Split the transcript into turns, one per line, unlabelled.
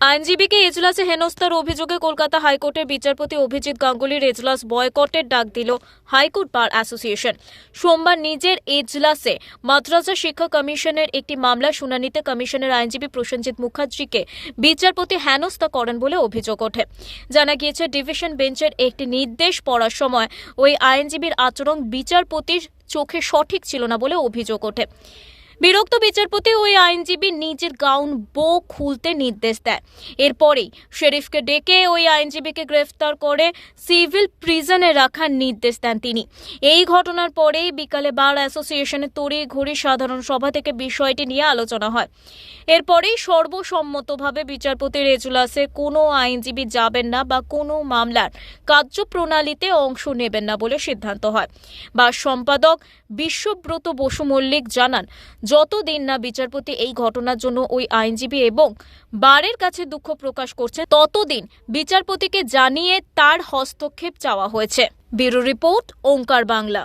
আইনজীবীকে এজলাসে হেনস্থার অভিযোগে কলকাতা হাইকোর্টের বিচারপতি অভিজিৎ গাঙ্গুলির এজলাস বয়কটের ডাক দিল হাইকোর্ট বার অ্যাসোসিয়েশন। সোমবার নিজের এজলাসে মাদ্রাসা শিক্ষা কমিশনের একটি মামলা শুনানিতে কমিশনের আইনজীবী প্রসেনজিৎ মুখার্জিকে বিচারপতি হেনস্থা করেন বলে অভিযোগ ওঠে। জানা গিয়েছে, ডিভিশন বেঞ্চের একটি নির্দেশ পড়ার সময় ওই আইনজীবীর আচরণ বিচারপতির চোখে সঠিক ছিল না বলে অভিযোগ ওঠে। বিরক্ত বিচারপতি ওই আইনজীবী নিজের গাউন বো খুলতে নির্দেশ দেয়। এরপরেই শেরিফকে ডেকে ওই আইনজীবীকে গ্রেফতার করে সিভিল প্রিজনে রাখার নির্দেশ দেন তিনি। এই ঘটনার পরেই বিকালে বার অ্যাসোসিয়েশনের তড়ি ঘড়ি সাধারণ সভা থেকে বিষয়টি নিয়ে আলোচনা হয়। এরপরেই সর্বসম্মতভাবে বিচারপতির এজলাসে কোনো আইনজীবী যাবেন না বা কোনো মামলার কার্যপ্রণালীতে অংশ নেবেন না বলে সিদ্ধান্ত হয়। বা সম্পাদক বিশ্বব্রত বসু মল্লিক জানান যতদিন না বিচারপতি এই ঘটনার জন্য ওই আইনজীবী এবং বারের কাছে দুঃখ প্রকাশ করছে, ততদিন বিচারপতিকে জানিয়ে তার হস্তক্ষেপ চাওয়া হয়েছে। Bureau report, Onkar Bangla.